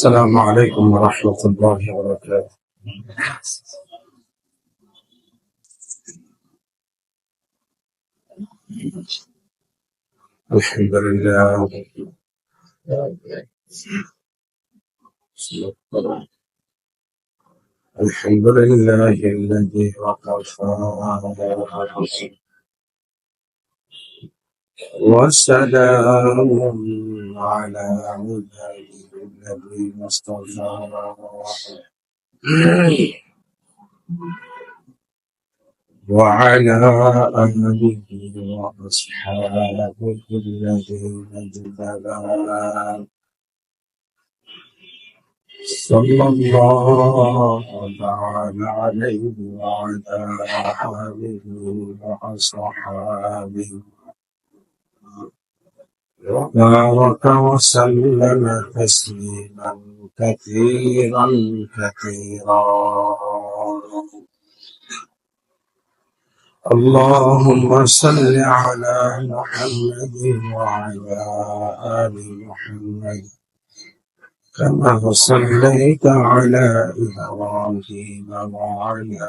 السلام عليكم ورحمة الله وبركاته. الحمد لله. الحمد لله الذي وقف وسلام على عباده الذين وعلى آله وأصحابه الذين اجتبى صلى الله تعالى عليه وعلى آله وأصحابه وبارك وسلم تسليما كثيرا كثيرا. اللهم صل على محمد وعلى آل محمد. كما صليت على إبراهيم وعلى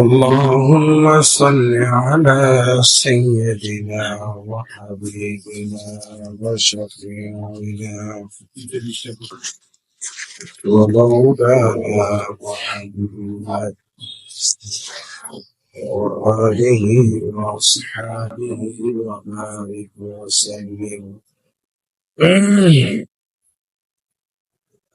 اللهم صل على سيدنا وحبيبنا وشفيعنا ومولانا محمد وآله وأصحابه وبارك وسلم.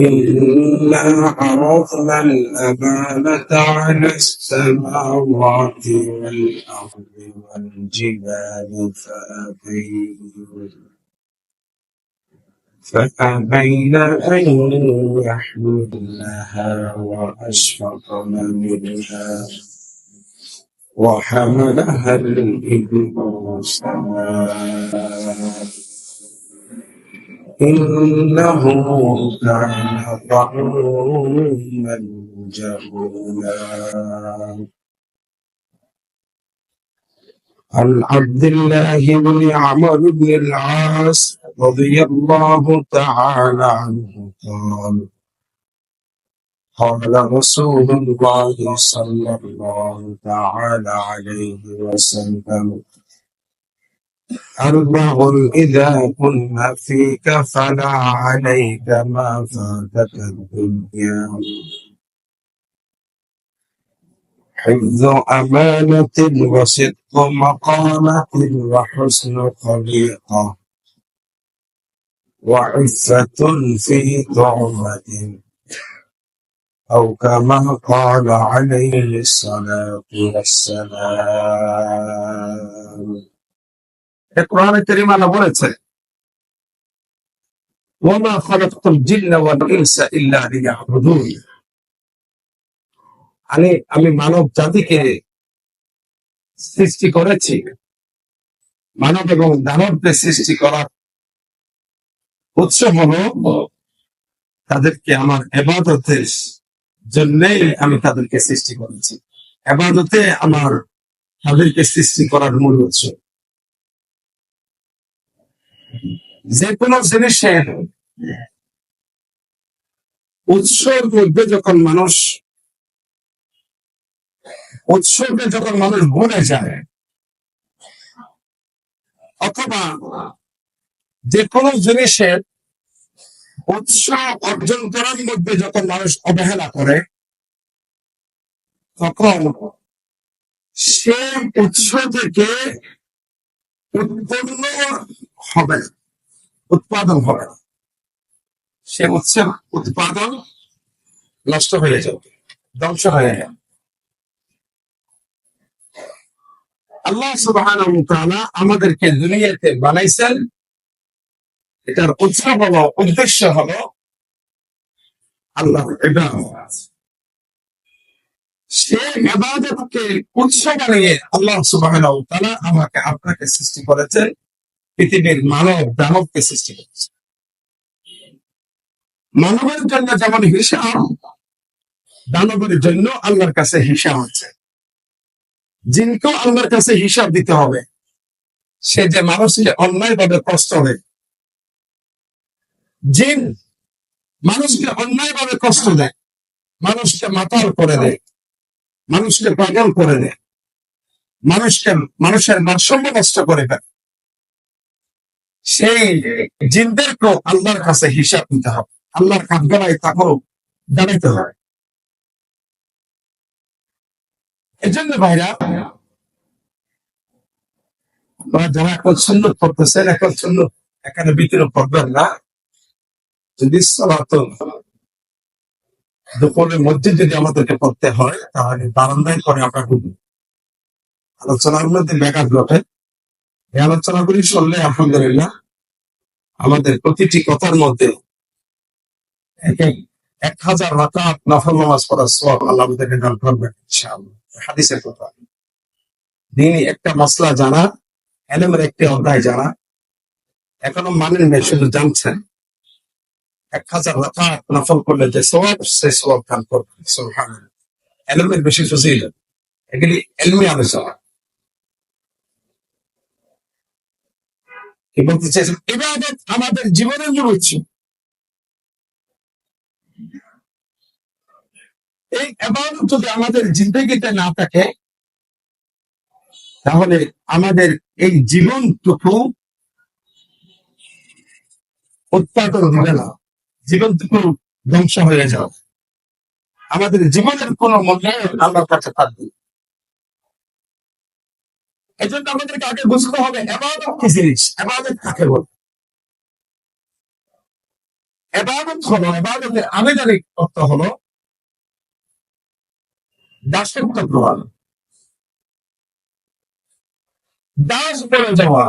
إنا عرضنا الأمانة على السماوات والأرض والجبال فأبين فأبين أن يحملنها وأشفقن منها وحملها الإنسان إنه كان طعوما جهولا عن عبد الله بن عمرو بن العاص رضي الله تعالى عنه قال قال رسول الله صلى الله تعالى عليه وسلم أربع إذا كنا فيك فلا عليك ما فاتك الدنيا. حفظ أمانة وصدق مقامة وحسن خليقة. وعفة في طعمة أو كما قال عليه الصلاة والسلام. কোরআনে কারীম বলেছে আমি আমি মানব জাতিকে সৃষ্টি করেছি। মানব এবং দানবকে সৃষ্টি করার উৎস হলো তাদেরকে আমার এবাদতের জন্যই আমি তাদেরকে সৃষ্টি করেছি। এবাদতে আমার তাদেরকে সৃষ্টি করার মূল উৎস। যে কোনো জিনিসের উৎসর মধ্যে যখন মানুষ উৎসর্গে যখন মানুষ বলে যায় অথবা যে কোনো জিনিসের উৎস অর্জন করার মধ্যে যখন মানুষ অবহেলা করে তখন সে উৎস থেকে উৎপন্ন হবে না, উৎপাদন হবে। না। সে উৎসের উৎপাদন নষ্ট হয়ে যাবে ধ্বংস হয়ে যাবে। আল্লাহ সুবহানাহু আমাদেরকে দুনিয়াতে বানাইছেন। এটার উৎস হলো উদ্দেশ্য হলো আল্লাহ সে ইবাদতকে উৎস বানিয়ে আল্লাহ ওয়া আমাকে আপনাকে সৃষ্টি করেছেন। পৃথিবীর মানব দানবকে সৃষ্টি করেছেন মানবের জন্য যেমন হিসাব, দানবের জন্য আল্লাহর কাছে হিসাব হচ্ছে জিনকেও আল্লাহর কাছে হিসাব দিতে হবে। সে যে মানুষকে অন্যায় ভাবে কষ্ট দেয়। জিন মানুষকে অন্যায় ভাবে কষ্ট দেয়। মানুষকে মাতাল করে দেয়। মানুষকে পাগল করে দেয়। মানুষকে, মানুষের ভারসাম্য নষ্ট করে দেয় সেই জিনদেরকেও আল্লাহর কাছে হিসাব নিতে হবে। আল্লাহর কাঠগড়ায় তাকেও দাঁড়াইতে হয়। এজন্য ভাইরা যারা এখন সুন্নত করতেছেন, এখন সুন্নত এখানে ভিতরে করবেন না। যদি দুপুরের মধ্যে যদি আমাদেরকে করতে হয়, তাহলে বারান্দায় করে আমরা আলোচনার মধ্যে ব্যাঘাত ঘটে। এই আলোচনাগুলি শুনলে আলহামদুলিল্লাহ আমাদের প্রতিটি কথার মধ্যে এক হাজার রাকাত নফল নামাজ পড়ার সব আল্লাহ আমাদেরকে করবেন হাদিসের কথা। দিনই একটা মশলা জানা, এলেমের একটি অধ্যায় জানা, এখনও মানেন নাই, শুধু জানছেন। এক হাজার রাকাত নফল করলে যে সওয়াব সে সওয়াব দান করবেন এলেমের বেশি ফজিল এগুলি এলমি আলোচনা। ইবাদত আমাদের জীবনের মূল উৎস এই এবাদত যদি আমাদের জিন্দগিতে না থাকে, তাহলে আমাদের এই জীবনটুকু উৎপাদন হবে না। জীবনটুকু ধ্বংস হয়ে যাবে। আমাদের জীবনের কোন মূল্যায়ন আল্লাহর কাছে থাকবে। এই জন্য আমাদেরকে আগে বুঝতে হবে এবাদত কি জিনিস। এবাদত কাকে বলে? এবাদত হলো এবাদতের আবেদনিক অর্থ হলো দাসত্ব প্রমাণ। দাস বলে যাওয়া।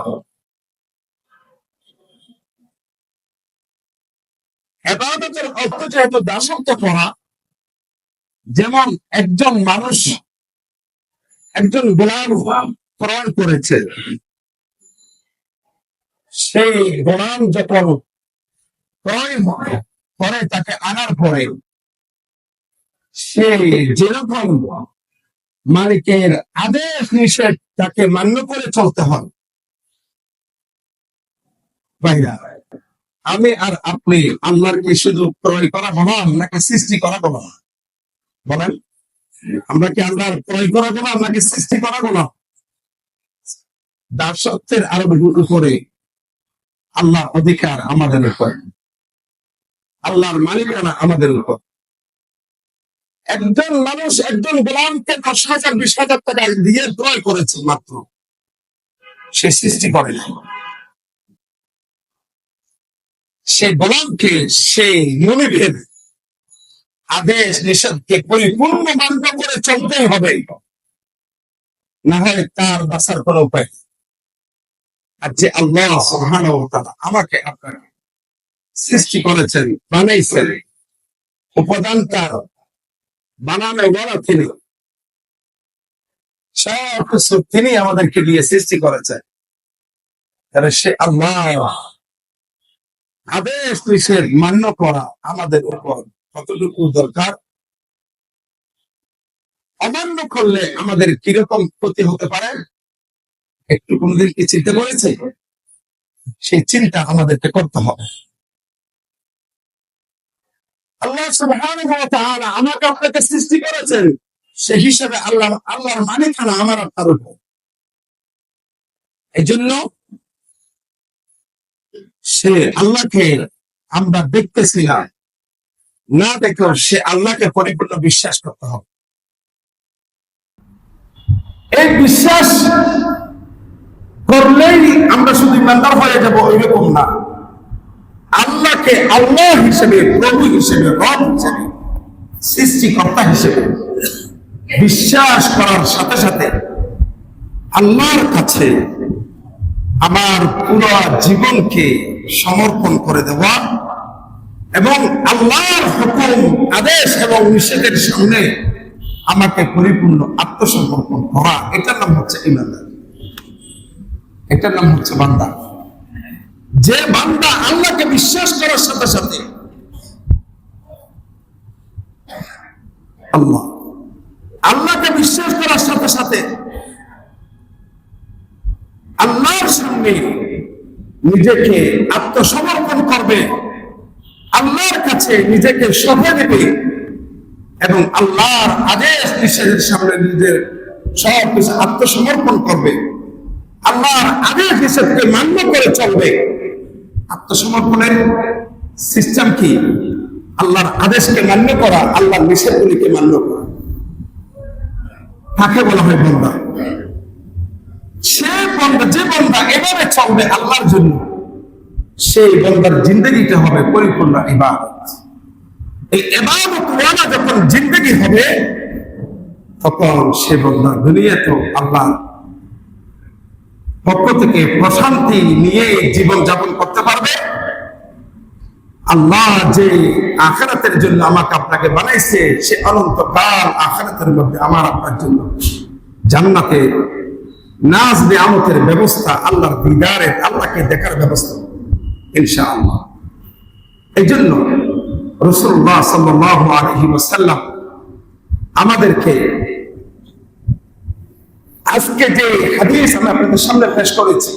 এবাদতের অর্থ যেহেতু দাসত্ব করা যেমন একজন মানুষ একজন গোলাম ক্রয় করেছে। সেই গোলাম যখন ক্রয় করে তাকে আনার পরে সে যেরকম মালিকের আদেশ নিষেধ তাকে মান্য করে চলতে হয়। ভাইরা, আমি আর আপনি আল্লাহর কি শুধু ক্রয় করা গোলাম নাকি সৃষ্টি করা গোলাম? বলেন, আমরা কি আল্লাহর ক্রয় করা গোলাম নাকি সৃষ্টি করা গোলাম? দাসত্বের আরও উপরে আল্লাহ অধিকার আমাদের উপর। আল্লাহর মালিকানা আমাদের উপর। একজন মানুষ একজন গোলামকে দশ হাজার, বিশ হাজার টাকা দিয়ে ক্রয় করেছে মাত্র। সে সৃষ্টি করে না সে গোলামকে সেই মনিবের আদেশ, নিষেধকে পরিপূর্ণ মান্য করে চলতেই হবে। না হয় তার বাসার কোনো উপায়। আর যে আল্লাহ তাআলা আমাকে আপনাকে সৃষ্টি করেছেন, বানাইছেন, উপাদান তার, বানানো বলা তিনি সব তিনি আমাদেরকে দিয়ে সৃষ্টি করেছেন। তাহলে সে আল্লাহ। আদেশ নিষেধ মান্য করা আমাদের উপর কতটুকু দরকার? অমান্য করলে আমাদের কীরকম ক্ষতি হতে পারে? একটু কোনদিন কি চিন্তা করেছে? সেই চিন্তা আমাদেরকে করতে হবে। আল্লাহ আমাকে আপনাকে সৃষ্টি করেছেন। সে হিসাবে আল্লাহ আল্লাহর মালিকানা আমার এই জন্য সে আল্লাহকে আমরা দেখতেছি না না সে আল্লাহকে পরিপূর্ণ বিশ্বাস করতে হবে। এই বিশ্বাস করলেই আমরা শুধু ইমানদার হয়ে যাব, ওইরকম না। আল্লাহকে আল্লাহ হিসেবে, প্রভু হিসেবে, রব হিসেবে, সৃষ্টিকর্তা হিসেবে বিশ্বাস করার সাথে সাথে আল্লাহর কাছে আমার পুরো জীবনকে সমর্পণ করে দেওয়া এবং আল্লাহর হুকুম, আদেশ এবং নিষেধের সামনে আমাকে পরিপূর্ণ আত্মসমর্পণ করা, এটার নাম হচ্ছে ইমানদার। এটার নাম হচ্ছে বান্দা। যে বান্দা আল্লাহকে বিশ্বাস করার সাথে সাথে আল্লাহ, আল্লাহকে বিশ্বাস করার সাথে সাথে আল্লাহর সামনে নিজেকে আত্মসমর্পণ করবে, আল্লাহর কাছে নিজেকে সঁপে দেবে এবং আল্লাহর আদেশ নিষেধের সামনে নিজের সব কিছু আত্মসমর্পণ করবে। আল্লাহর আদেশ হিসেবকে মান্য করে চলবে। আত্মসমর্পণের সিস্টেম কি? আল্লাহর আদেশকে মান্য করা, আল্লাহর নিষেধগুলিকে মান্য করা। তাকে বলা হয় বন্দা? সে বন্দা, যে বন্দা এভাবে চলবে আল্লাহর জন্য, সেই বন্দার জিন্দগিটা হবে পরিপূর্ণ ইবাদত। এই এবাদত ওয়ালা যখন জিন্দগি হবে, তখন সে বন্দা দুনিয়াতেও আল্লাহ পক্ষ থেকে প্রশান্তি নিয়ে জীবন যাপন করতে পারবে। আল্লাহ যে আখারাতের জন্য আমাকে আপনাকে বানাইছে, সে অনন্তকাল আখারাতের মধ্যে আমার আপনার জন্য। জান্নাতে নাজ নিয়ামতের ব্যবস্থা আল্লাহর দিদারের আল্লাহকে দেখার ব্যবস্থা, ইনশাআল্লাহ। এই জন্য রসুল্লাহ সাল্লাহ আলহি ওসাল্লাম আমাদেরকে আজকে যে হাদিস আমি আপনাদের সামনে পেশ করেছি,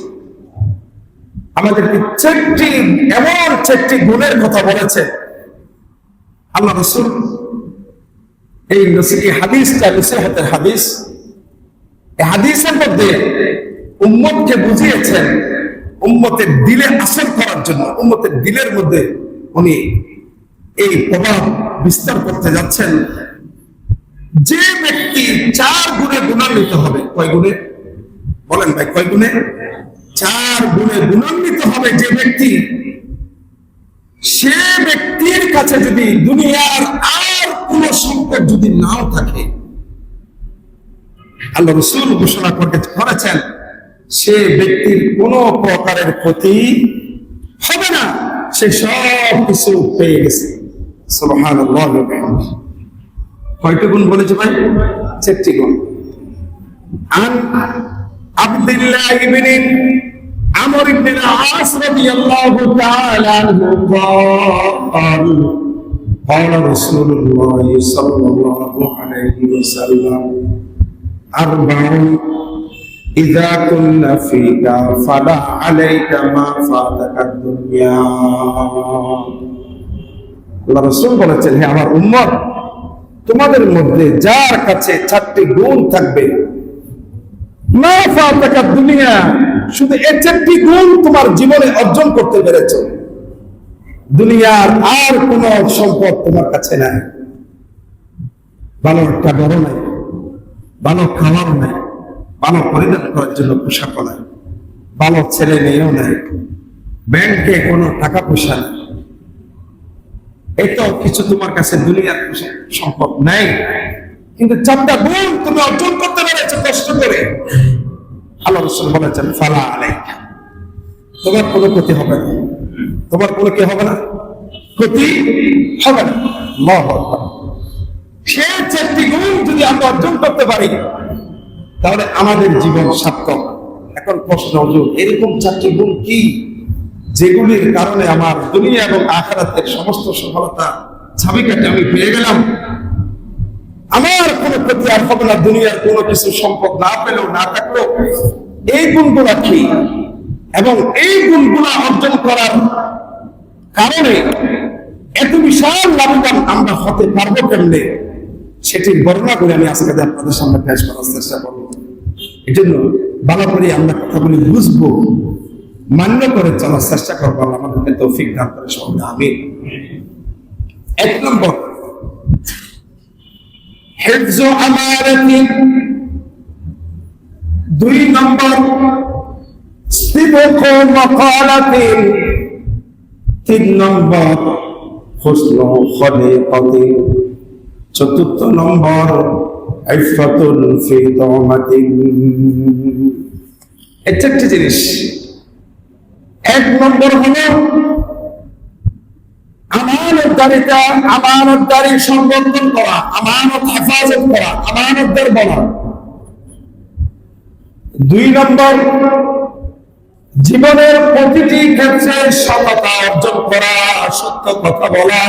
আমাদেরকে চারটি, এমন চারটি গুণের কথা বলেছে। আল্লাহ রসুল এই হাদিসটা, নসিহতের হাদিস, এই হাদিসের মধ্যে উম্মতকে বুঝিয়েছেন উম্মতের দিলে আসর করার জন্য। উম্মতের দিলের মধ্যে উনি এই প্রভাব বিস্তার করতে যাচ্ছেন। যে ব্যক্তি চার গুণে গুণান্বিত হবে, কয় গুণে? বলেন ভাই, কয় গুণে? চার গুণে গুণান্বিত হবে যে ব্যক্তি, সে ব্যক্তির কাছে যদি দুনিয়ার আর কোন সম্পদ যদি নাও থাকে, আল্লাহ রসুল ঘোষণা করতে করেছেন, সে ব্যক্তির কোন প্রকারের ক্ষতি হবে না, সে সব কিছু পেয়ে গেছে। সুবহানাল্লাহ কয়টি গুণ বলেছে ভাই চারটি গুণ আন আব্দুল্লাহ ইবনে আমর ইবনে আস রাদিয়াল্লাহু তাআলা আনহু قال قال رسول الله صلى الله عليه وسلم أربع إذا كنا فيك فلا عليك ما فاتك الدنيا আল্লাহ রসুল বলেছেন হে আমার উম্মত তোমাদের মধ্যে যার কাছে চারটি গুণ থাকবে শুধু এই চারটি গুণ তোমার জীবনে অর্জন করতে পেরেছ। দুনিয়ার আর কোন সম্পদ তোমার কাছে নাই। ভালো একটা বড় নাই ভালো খাওয়ার নাই ভালো পরিধান করার জন্য পোশাক নাই ভালো ছেলে মেয়েও নাই, ব্যাংকে কোনো টাকা পয়সা নেই। এটাও কিছু তোমার কাছে দুনিয়ার সম্পদ নাই। কিন্তু চারটা গুণ তুমি অর্জন করতে পেরেছ কষ্ট করে। আল্লাহ রসুল বলেছেন, ফালা আলাইকা। তোমার কোনো ক্ষতি হবে না। তোমার কোনো কি হবে না? ক্ষতি হবে না। সে চারটি গুণ যদি আমরা অর্জন করতে পারি, তাহলে আমাদের জীবন সার্থক। এখন প্রশ্ন হলো এরকম চারটি গুণ কি? যেগুলির কারণে আমার দুনিয়া এবং আখারাতের সমস্ত সফলতা ছাবিকাটি আমি পেয়ে গেলাম। আমার কোনো ক্ষতি আর হবে না, দুনিয়ার কোনো কিছু সম্পদ না পেলেও না থাকলেও এই গুণগুলা কি? এবং এই গুণগুলা অর্জন করার কারণে এত বিশাল লাভবান আমরা হতে পারব কেমনে? সেটির বর্ণনা করে আমি আজকে আপনাদের সামনে পেশ করার চেষ্টা করব। এই জন্য ভালো করে আমরা কথাগুলি বুঝব। মান্য করে চলার চেষ্টা করব, আল্লাহ আমাদেরকে তৌফিক দান করে সবাই আমি এক নম্বর দুই নম্বর তিন নম্বর চতুর্থ নম্বর দমাতিন। এটা একটা জিনিস এক নম্বর হলো, আমানতদারিতা, আমানতদারি সংবর্ধন করা, আমানত হেফাজত করা, আমানতদার বলা। দুই নম্বর, জীবনের প্রতিটি ক্ষেত্রে সততা অর্জন করা, সত্য কথা বলা,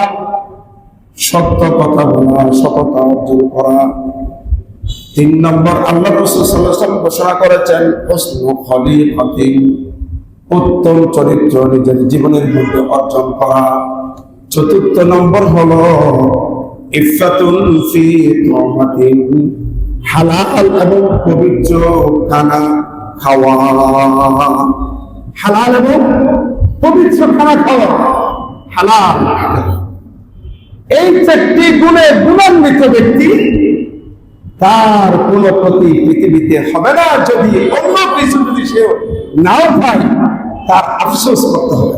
সত্য কথা বলা, সততা অর্জন করা। তিন নম্বর, আল্লাহ রসুল ঘোষণা করেছেন হোসনু খলিফাতিন উত্তম চরিত্র নিজের জীবনের মধ্যে অর্জন করা। চতুর্থ নম্বর হলো হালাল এবং পবিত্র খানা খাওয়া। হালাল এবং পবিত্র খানা খাওয়া, হালাল। এই চারটি গুণে গুণান্বিত ব্যক্তি, তার কোন প্রতি পৃথিবীতে হবে না। যদি অন্য কিছু যদি সে নাও পায় তার আফসোস করতে হবে।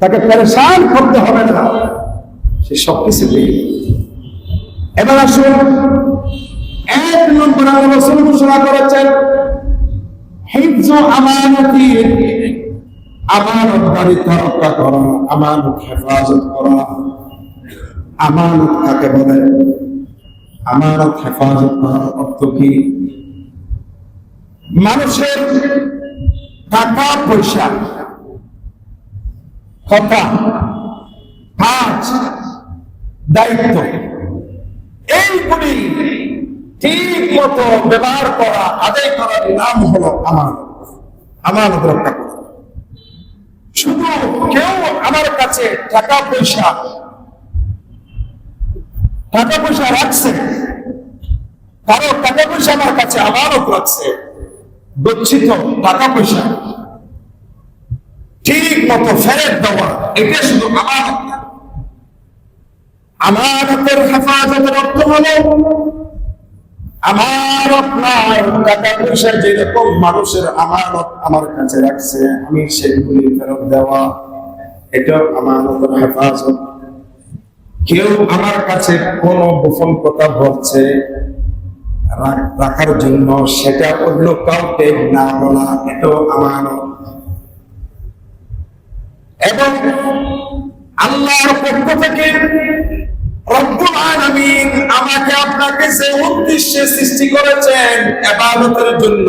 তাকে পরেশান করতে হবে না। সে সবকিছু পেয়ে এবার আসুন, এক নম্বর ঘোষণা করেছেন দারিতা রক্ষা করা করা। কাকে বলে? করার অর্থ কি? মানুষের টাকা পয়সা। কথা, কাজ, দায়িত্ব। এইগুলি ঠিক মতো ব্যবহার করা, আদায় করার নাম হলো আমার আমার রক্ষা শুধু কেউ আমার কাছে টাকা পয়সা টাকা পয়সা রাখছে, কারও টাকা পয়সা আমার কাছে আমানত রাখছে গচ্ছিত টাকা পয়সা। ঠিক মতো ফেরত দেওয়া এটা শুধু আমানত না। আমানতের হেফাজতের অর্থ হলো। আমানত নয় টাকা পয়সা যেরকম মানুষের আমানত আমার কাছে রাখছে, আমি সেগুলি ফেরত দেওয়া এটা আমানতের হেফাজত। কেউ আমার কাছে কোন গোপন কথা রাখ- রাখার জন্য সেটা অন্য কাউকে না বলা এটাও আমানত। এবং আল্লাহর পক্ষ থেকে আমাকে আপনাকে যে উদ্দেশ্যে সৃষ্টি করেছেন ইবাদতের জন্য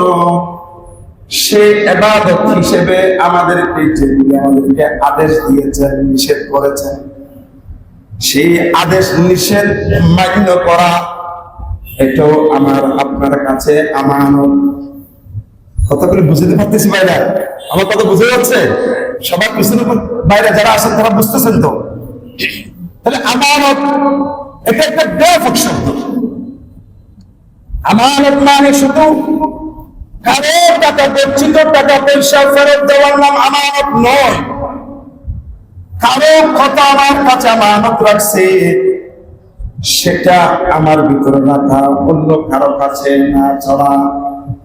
সেই ইবাদত হিসেবে আমাদেরকে যেগুলি আমাদেরকে আদেশ দিয়েছেন, নিষেধ করেছেন, সেই আদেশ নিষেধ মান্য করা এটাও আমার আপনার কাছে আমানত কথাগুলি বুঝতে পারতেছি বাইরে আমার কথা বুঝে যাচ্ছে? সবার পিছনে বাইরে যারা আছেন, তারা বুঝতেছেন তো? তাহলে আমানত এটা একটা ব্যাপক শব্দ। আমানত মানে শুধু কারও টাকা গচ্ছিত টাকা পয়সা ফেরত দেওয়ার নাম আমানত নয়। কারও কথা আমার কাছে আমানত রাখছে সেটা আমার ভিতরে রাখা অন্য কারও কাছে না চলা,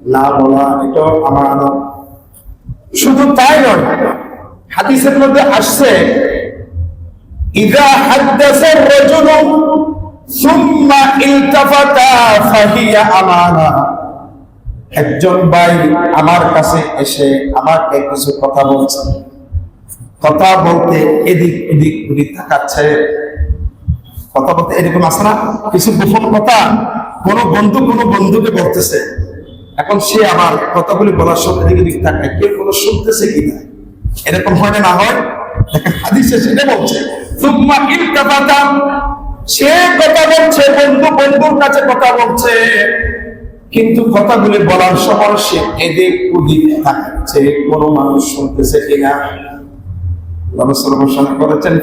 না বলা এটা আমানত শুধু তাই নয়, হাদিসের মধ্যে আসছে একজন আমার কাছে এসে আমাকে কথা বলছে। কথা বলতে এদিক এদিক ঘুরি তাকাচ্ছে। কথা বলতে এরকম আছে না? কিছু গোপন কথা কোন বন্ধু কোন বন্ধুকে বলতেছে। এখন সে আবার কথাগুলি বলার সময় এদিকে দিক তাকায়, কেউ কোনো শুনতেছে কিনা? এরকম হয় না হয়? ইলতাফাতা সে কথা বলছে, বন্ধু বন্ধুর কাছে কথা বলছে। কিন্তু কথাগুলি বলার সময় সে মানুষ শুনতেছে কিনা? করেছেন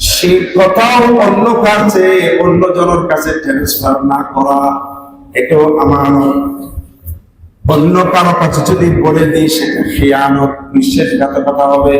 সেই কথাও অন্য কাছে, অন্য জনের কাছে ট্রান্সফার না করা, এটাও আমার অন্য কারও কাছে যদি বলে দিই, সেটা খেয়ানত বিশ্বাসঘাতকতা হবে।